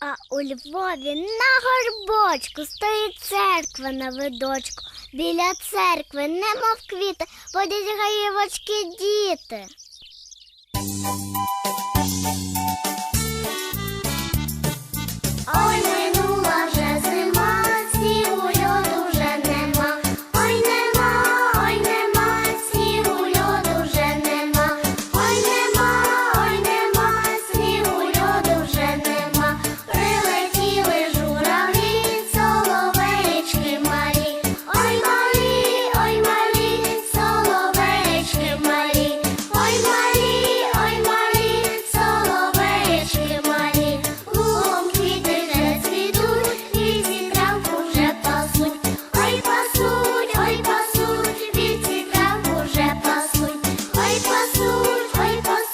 А у Львові на горбочку стоїть церква на видочку. Біля церкви, немов квіти, водять гаївочки діти. Hoy